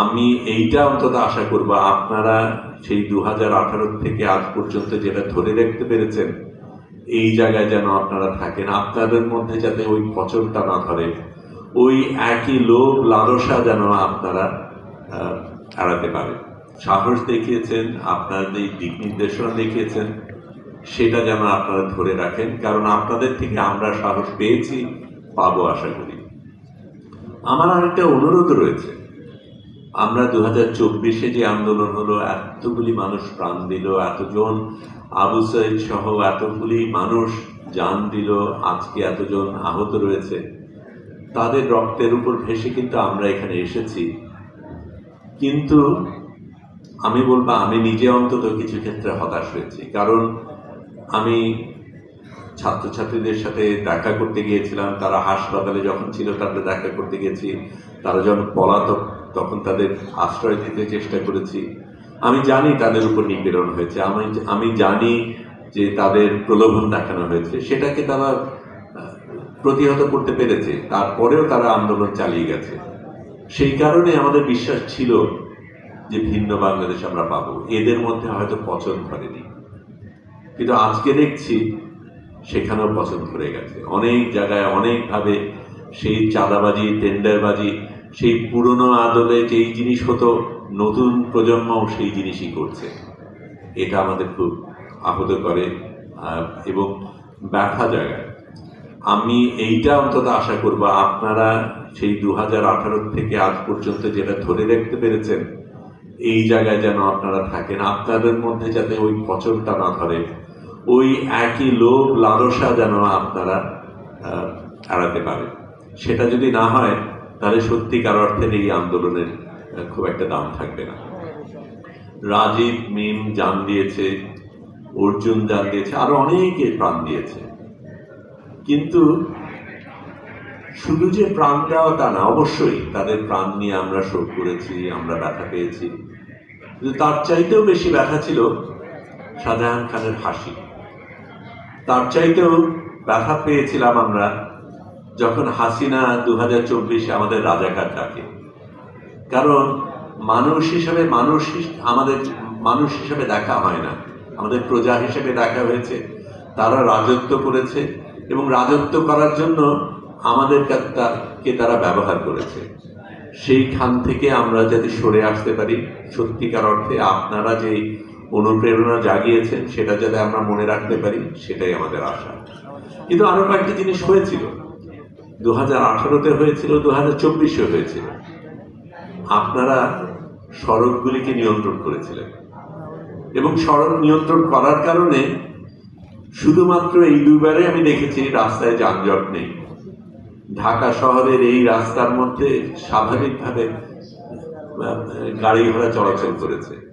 আমি এইটা অন্তত আশা করব, আপনারা সেই দু হাজার আঠারো থেকে আজ পর্যন্ত যেটা ধরে রাখতে পেরেছেন, এই জায়গায় যেন আপনারা থাকেন। আপনাদের মধ্যে যাতে ওই পচনটা না ধরে, ওই একই লোভ লালসা যেন আপনারা এড়াতে পারেন। সাহস দেখিয়েছেন, আপনার এই দিক নির্দেশনা দেখিয়েছেন, সেটা যেন আপনারা ধরে রাখেন, কারণ আপনাদের থেকে আমরা সাহস পেয়েছি, পাবো আশা করি। আমার আরেকটা অনুরোধ রয়েছে। আমরা দু হাজার চব্বিশে যে আন্দোলন হলো, এতগুলি মানুষ প্রাণ দিল, এতজন আবু সাইদ সহ এতগুলি মানুষ জান দিল, আজকে এতজন আহত রয়েছে। তাদের রক্তের উপর ভেসে কিন্তু আমরা এখানে এসেছি। কিন্তু আমি বলব, আমি নিজে অন্তত কিছু ক্ষেত্রে হতাশ হয়েছি। কারণ আমি ছাত্রছাত্রীদের সাথে দেখা করতে গিয়েছিলাম, তারা হাসপাতালে যখন ছিল তাদের দেখা করতে গেছি তারা যখন পলাতক তখন তাদের আশ্রয় দিতে চেষ্টা করেছি। আমি জানি তাদের উপর নিপীড়ন হয়েছে। আমি আমি জানি যে তাদের প্রলোভন দেখানো হয়েছে। সেটাকে তারা প্রতিহত করতে পেরেছে। তারপরেও তারা আন্দোলন চালিয়ে গেছে। সেই কারণে আমাদের বিশ্বাস ছিল যে ভিন্ন বাংলাদেশ আমরা পাবো। এদের মধ্যে হয়তো পছন্দ করেনি কিন্তু আজকে দেখছি সেখানেও পছন্দ করে গেছে। অনেক জায়গায় অনেকভাবে সেই চাঁদাবাজি, টেন্ডারবাজি সেই পুরনো আদলে যেই জিনিস হতো, নতুন প্রজন্মও সেই জিনিসই করছে। এটা আমাদের খুব আহত করে এবং ব্যথা জায়গায় আমি এইটা অন্তত আশা করব, আপনারা সেই দু হাজার আঠারো থেকে আজ পর্যন্ত যেটা ধরে রাখতে পেরেছেন, এই জায়গায় যেন আপনারা থাকেন। আপনাদের মধ্যে যাতে ওই পচনটা না ধরে, ওই একই লোভ লালসা যেন আপনারা এড়াতে পারেন। সেটা যদি না হয় তাহলে সত্যিকার অর্থের এই আন্দোলনের খুব একটা দাম থাকবে না। রাজীব, মিম জান দিয়েছে, অর্জুন জান দিয়েছে, আরও অনেকে প্রাণ দিয়েছে। কিন্তু শুধু যে প্রাণ দেওয়া তা না, অবশ্যই তাদের প্রাণ নিয়ে আমরা শোক করেছি, আমরা ব্যথা পেয়েছি। কিন্তু তার চাইতেও বেশি ব্যথা ছিল শাহজাহান খানের হাসি। তার চাইতেও ব্যথা পেয়েছিলাম আমরা যখন হাসিনা দু হাজার চব্বিশে আমাদের রাজাকার ডাকে। কারণ মানুষ হিসেবে মানুষ আমাদের মানুষ হিসেবে দেখা হয় না। আমাদের প্রজা হিসেবে দেখা হয়েছে, তারা রাজত্ব করেছে এবং রাজত্ব করার জন্য আমাদের কে তারা ব্যবহার করেছে। সেইখান থেকে আমরা যাতে সরে আসতে পারি, সত্যিকার অর্থে আপনারা যে অনুপ্রেরণা জাগিয়েছেন, সেটা যাতে আমরা মনে রাখতে পারি, সেটাই আমাদের আশা। কিন্তু আরও কয়েকটি জিনিস হয়েছিল। দু হাজার আঠারোতে হয়েছিল দু হাজার চব্বিশে হয়েছিল। আপনারা সড়কগুলিকে নিয়ন্ত্রণ করেছিলেন। এবং সড়ক নিয়ন্ত্রণ করার কারণে শুধুমাত্র এই দুবারে আমি দেখেছি রাস্তায় যানজট নেই। ঢাকা শহরের এই রাস্তার মধ্যে স্বাভাবিকভাবে গাড়ি ঘোড়া চলাচল করেছে।